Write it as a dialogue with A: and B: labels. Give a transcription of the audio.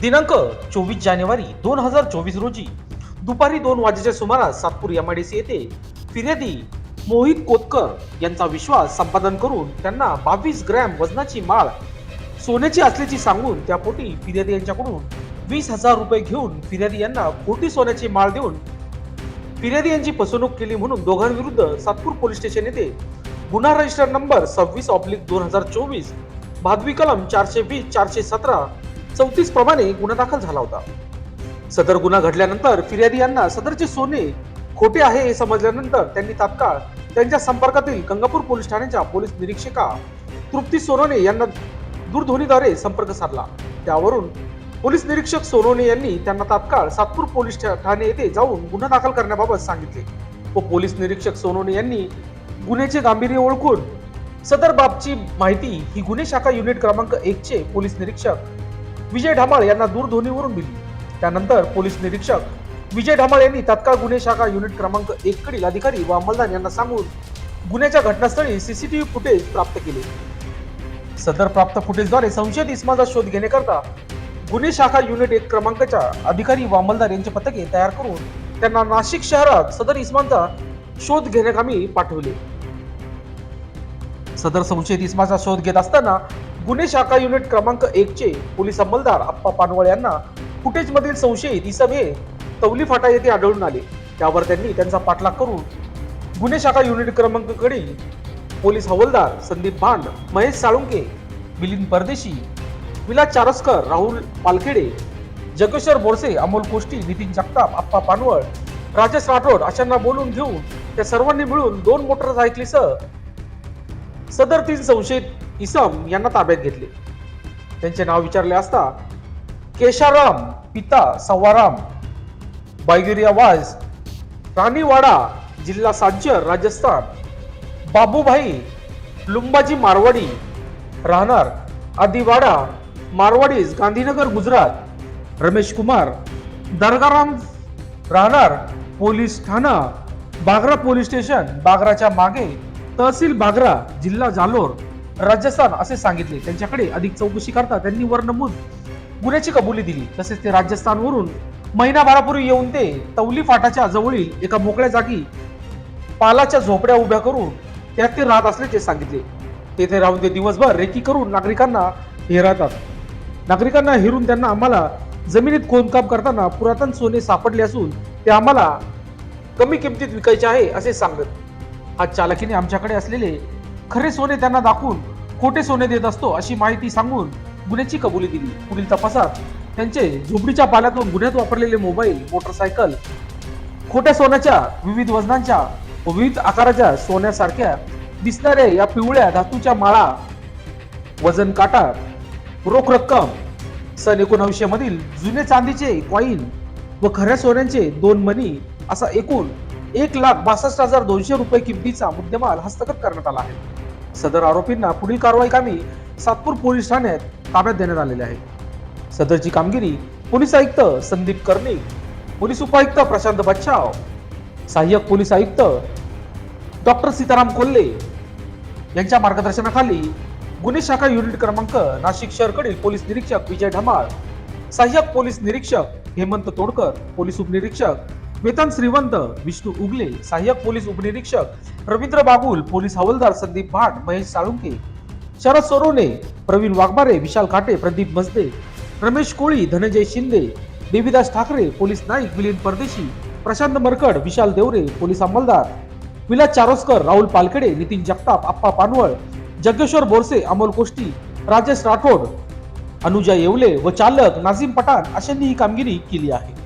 A: दिनांक चोवीस जानेवारी दोन हजार चोवीस रोजी दुपारी दोन वाजेच्या सुमारास सातपूर एमआयडीसी येथे फिर्यादी मोहित कोतकर यांचा विश्वास संपादन करून त्यांना बावीस ग्रॅम वजनाची माळ सोन्याची असल्याची सांगून त्यापोटी फिर्यादी यांच्याकडून वीस हजार रुपये घेऊन फिर्यादी यांना खोटी सोन्याची माळ देऊन फिर्यादी यांची फसवणूक केली म्हणून दोघांविरुद्ध सातपूर पोलीस स्टेशन येथे गुन्हा रजिस्टर नंबर सव्वीस ऑब्लिक दोन हजार चोवीस भादवी कलम चारशे वीस चारशे सतरा चौतीस प्रमाणे गुन्हा दाखल झाला होता. सदर गुन्हा घडल्यानंतर फिर्यादी यांना सदरचे सोने खोटे आहे हे समजल्यानंतर त्यांनी तात्काळ त्यांच्या संपर्कातील गंगापूर पोलीस ठाण्याच्या पोलीस निरीक्षका तृप्ती सोनोने यांना दूरध्वनीद्वारे संपर्क साधला. त्यावरून पोलीस निरीक्षक सोनोने यांनी त्यांना तात्काळ सातपूर पोलीस ठाणे येथे जाऊन गुन्हा दाखल करण्याबाबत सांगितले. व पोलीस निरीक्षक सोनोने यांनी गुन्ह्याचे गांभीर्य ओळखून सदर बाबची माहिती ही गुन्हे शाखा युनिट क्रमांक एकचे पोलीस निरीक्षक विजय ढामाळ यांना दूरध्वनीवरून दिली. त्यानंतर पोलीस निरीक्षक विजय ढामाळ यांनी तत्काळ गुन्हे शाखा युनिट क्रमांक एक कडील अधिकारी व अंमलदार यांना सांगून गुन्ह्याच्या घटनास्थळी सीसीटीव्ही फुटेज प्राप्त केले. सदर प्राप्त फुटेजद्वारे संशयित इस्माचा शोध घेण्याकरता गुन्हे शाखा युनिट एक क्रमांकाच्या अधिकारी व अंमलदार यांचे पथके तयार करून त्यांना नाशिक शहरात सदर इस्माचा शोध घेण्याकामी पाठवले. सदर संशयित इस्माचा शोध घेत असताना गुन्हे शाखा युनिट क्रमांक एकचे पोलीस अंमलदार अप्पा पानवळ यांना फुटेज मधील संशयित इसम हे तवली फाटा येथे आढळून आले. त्यावर त्यांनी त्यांचा पाठलाग करून गुन्हे शाखा युनिट क्रमांककडे पोलीस हवालदार संदीप भांड महेश साळुंके मिलिंद परदेशी विलास चारस्कर राहुल पालखेडे जगेश्वर बोरसे अमोल कोष्टी नितीन जगताप आप्पा पानवळ राजेश राठोड अशांना बोलून घेऊन त्या सर्वांनी मिळून दोन मोटरसायकलीसह सदर तीन संशयित इसम यांना ताब्यात घेतले. त्यांचे नाव विचारले असता केशाराम पिता सवाराम बायगिरी वाज राणीवाडा जिल्हा सांचर राजस्थान बाबूभाई लुंबाजी मारवाडी राहणार आदिवाडा मारवाडीज गांधीनगर गुजरात रमेश कुमार दरगाराम राहणार पोलीस ठाणा बागरा पोलीस स्टेशन बागराच्या मागे तहसील बागरा जिल्हा जालोर राजस्थान असे सांगितले. त्यांच्याकडे अधिक चौकशी करता त्यांनी वर नमूद गुन्ह्याची कबुली दिली. तसेच ते राजस्थानवरून महिनाभरापूर्वी येऊन ते तवली फाटाच्या जवळील एका मोकळ्या जागी पालाच्या झोपड्या उभ्या करून त्यात ते राहत असल्याचे सांगितले. तेथे राहून ते दिवसभर रेकी करून नागरिकांना हेरातात नागरिकांना हेरून त्यांना आम्हाला जमिनीत खोदकाम करताना पुरातन सोने सापडले असून ते आम्हाला कमी किमतीत विकायचे आहे असे सांगत. आज चालकीने आमच्याकडे असलेले खरे सोने त्यांना दाखवून खोटे सोने देत असतो अशी माहिती सांगून गुन्ह्याची कबुली दिली. पुढील तपासात त्यांचे झोपडीच्या पाल्यातून गुन्ह्यात वापरलेले मोबाईल मोटरसायकल खोट्या सोन्याच्या विविध वजनांच्या व विविध आकाराच्या सोन्यासारख्या दिसणाऱ्या या पिवळ्या धातूच्या माळा वजन काटा रोख रक्कम सन एकोणावीसशे मधील जुने चांदीचे कॉईन व खऱ्या सोन्यांचे दोन मनी असा एकूण एक लाख बासष्ट हजार दोनशे रुपये किमतीचा मुद्देमाल हस्तगत करण्यात आला आहे. सदर आरोपींना पुढील कारवाई कामी सातपूर पोलीस ठाण्यात ताब्यात देण्यात आलेले आहे. सदरची कामगिरी पोलीस आयुक्त संदीप कर्णिक पोलीस उपायुक्त प्रशांत बच्छाव सहाय्यक पोलीस आयुक्त डॉक्टर सीताराम कोल्हे यांच्या मार्गदर्शनाखाली गुन्हे शाखा युनिट क्रमांक नाशिक शहरकडील पोलीस निरीक्षक विजय ढमाळ सहाय्यक पोलीस निरीक्षक हेमंत तोडकर पोलीस उपनिरीक्षक वेतन श्रीवंत विष्णू उगले सहाय्यक पोलीस उपनिरीक्षक रवींद्र बागुल पोलीस हवालदार संदीप भाट महेश साळुंके शरद सोरोने प्रवीण वाघमारे विशाल काटे प्रदीप मजदे रमेश कोळी धनंजय शिंदे देवीदास ठाकरे पोलीस नाईक मिलिंद परदेशी प्रशांत मरकड विशाल देवरे पोलीस अंमलदार विलास चारोस्कर राहुल पालखेडे नितीन जगताप आप्पा पानवळ जगेश्वर बोरसे अमोल कोष्टी राजेश राठोड अनुजा येवले व चालक नाझीम पठाण अशांनी ही कामगिरी केली आहे.